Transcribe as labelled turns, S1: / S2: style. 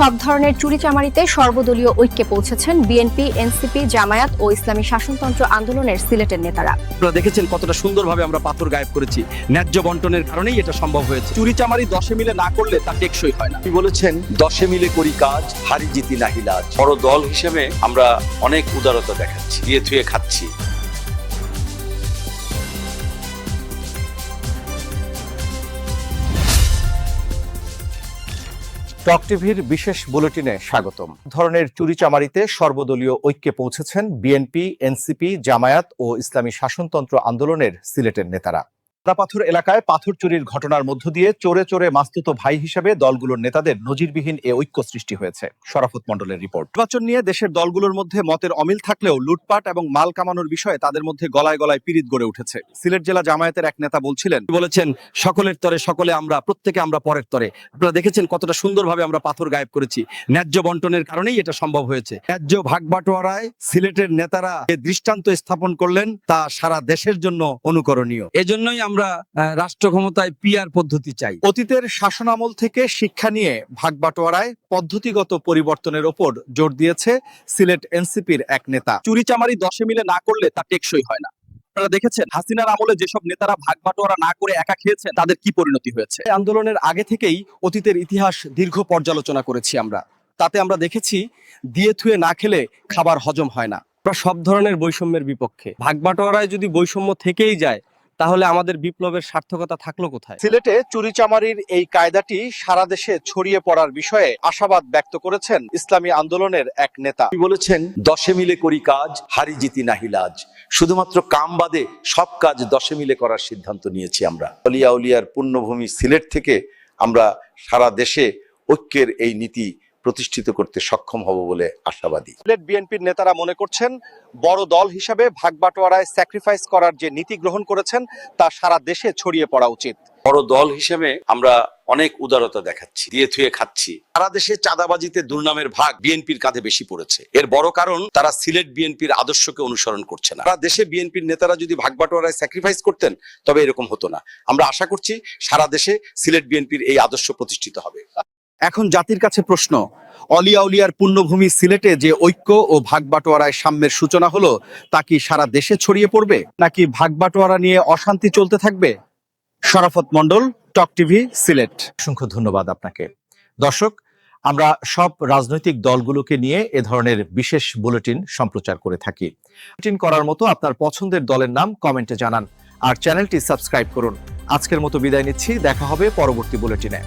S1: সব ধরনের চুরিচামারিতে সর্বদলীয় ঐক্যে পৌঁছেছেন বিএনপি এনসিপি জামায়াত ও ইসলামী শাসনতন্ত্র আন্দোলনের সিলেটের নেতারা।
S2: আপনারা দেখেছেন কতটা সুন্দরভাবে আমরা পাথর গায়েব করেছি। ন্যায্য বন্টনের কারণেই এটা সম্ভব হয়েছে। চুরিচামারি দশে মিলে না করলে তা টেকসই হয় না।
S3: তিনি বলেছেন দশে মিলে করি কাজ হারি জিতি নাহি লাজ। বড় দল হিসেবে আমরা অনেক উদারতা দেখাচ্ছি দিয়ে থুয়ে খাচ্ছি।
S4: টক টিভির বিশেষ বুলেটিনে স্বাগতম। ধরনের চুরিচামারিতে সর্বদলীয় ঐক্যে পৌঁছেছেন বিএনপি, এনসিপি, জামায়াত ও ইসলামী শাসনতন্ত্র আন্দোলনের সিলেটের নেতারা। পাথর এলাকায় পাথর চুরির ঘটনার মধ্য দিয়ে চোরে চোরে মাস্তুত ভাই হিসেবে দলগুলোর নেতাদের নজিরবিহীন এ ঐক্য সৃষ্টি হয়েছে। শরাফত মণ্ডলের রিপোর্ট।
S2: নির্বাচন নিয়ে দেশের দলগুলোর মধ্যে মতের অমিল থাকলেও লুটপাট এবং মাল কামানোর বিষয়ে তাদের মধ্যে গলায় গলায় পিরিত গড়ে উঠেছে। সিলেট জেলা জামায়াতের এক নেতা বলছিলেন বলেছেন? সকলের তরে সকলে আমরা, প্রত্যেকে আমরা পরের তরে। আপনারা দেখেছেন কতটা সুন্দরভাবে আমরা পাথর গায়েব করেছি। ন্যায্য বন্টনের কারণেই এটা সম্ভব হয়েছে। ন্যায্য ভাগ বাটোয়ারায় সিলেটের নেতারা যে দৃষ্টান্ত স্থাপন করলেন, তা সারা দেশের জন্য অনুকরণীয়। এজন্যই আমরা আহ, রাষ্ট্র ক্ষমতায় পিআর পদ্ধতি চাই। অতীতের শাসনামল থেকে শিক্ষা নিয়ে ভাগ বাটোয়ারায় পদ্ধতিগত পরিবর্তনের ওপর জোর দিয়েছে সিলেট এনসিপির এক নেতা। চুরিচামারি দশে মিলে না করলে তা টেকসই হয় না। আপনারা দেখেছেন হাসিনার আমলে যেসব নেতারা না করে একা খেয়েছেন তাদের কি পরিণতি হয়েছে? আন্দোলনের আগে থেকেই অতীতের ইতিহাস দীর্ঘ পর্যালোচনা করেছি আমরা। তাতে আমরা দেখেছি দিয়ে থুয়ে না খেলে খাবার হজম হয় না। আমরা সব ধরনের বৈষম্যের বিপক্ষে। ভাগ বাটোয়ারায় যদি বৈষম্য থেকেই যায় তাহলে আমাদের বিপ্লবের সার্থকতা থাকল কোথায়? সিলেটে চুরিচামারির এই কায়দাটি সারা দেশে ছড়িয়ে পড়ার বিষয়ে আশাবাদ ব্যক্ত করেছেন ইসলামী আন্দোলনের এক নেতা।
S3: বলেছেন দশে মিলে করি কাজ হারি জিতি নাহি লাজ। শুধুমাত্র কাম বাদে সব কাজ দশে মিলে করার সিদ্ধান্ত নিয়েছি আমরা। অলিয়া উলিয়ার পুণ্যভূমি সিলেট থেকে আমরা সারা দেশে ঐক্যের এই নীতি প্রতিষ্ঠিত করতে সক্ষম হব বলে আশাবাদী।
S4: সিলেট বিএনপির নেতারা মনে করছেন বড় দল হিসাবে ভাগ বাটোয়ারায় স্যাক্রিফাইস করার যে নীতি গ্রহণ করেছেন তা সারা দেশে ছড়িয়ে পড়া উচিত।
S3: বড় দল হিসেবে আমরা অনেক উদারতা দেখাচ্ছি দিয়ে থুয়ে খাচ্ছি। সারা দেশে চাঁদাবাজিতে দুর্নামের ভাগ বিএনপির কাঁধে বেশি পড়েছে। এর বড় কারণ তারা সিলেট বিএনপির আদর্শকে অনুসরণ করছে না। সারা দেশে বিএনপির নেতারা যদি ভাগ বাটোয়ারায় স্যাক্রিফাইস করতেন তবে এরকম হতো না। আমরা আশা করছি সারা দেশে সিলেট বিএনপির এই আদর্শ প্রতিষ্ঠিত হবে।
S2: এখন জাতির কাছে প্রশ্ন, অলিয়া উলিয়ার পুণ্যভূমি সিলেটে যে ঐক্য ও ভাগ বাটোয়ারায় সাম্যের সূচনা হলো, তা কি সারা দেশে ছড়িয়ে পড়বে, নাকি ভাগ বাটোয়ারা নিয়ে অশান্তি চলতে থাকবে? Sharafat Mondal, talk TV, Sylhet.
S4: অসংখ্য ধন্যবাদ আপনাকে। দর্শক, আমরা সব রাজনৈতিক দলগুলোকে নিয়ে এ ধরনের বিশেষ বুলেটিন সম্প্রচার করে থাকি। বুলেটিন করার মতো আপনার পছন্দের দলের নাম কমেন্টে জানান, আর চ্যানেলটি সাবস্ক্রাইব করুন। আজকের মতো বিদায় নিচ্ছি, দেখা হবে পরবর্তী বুলেটিনে।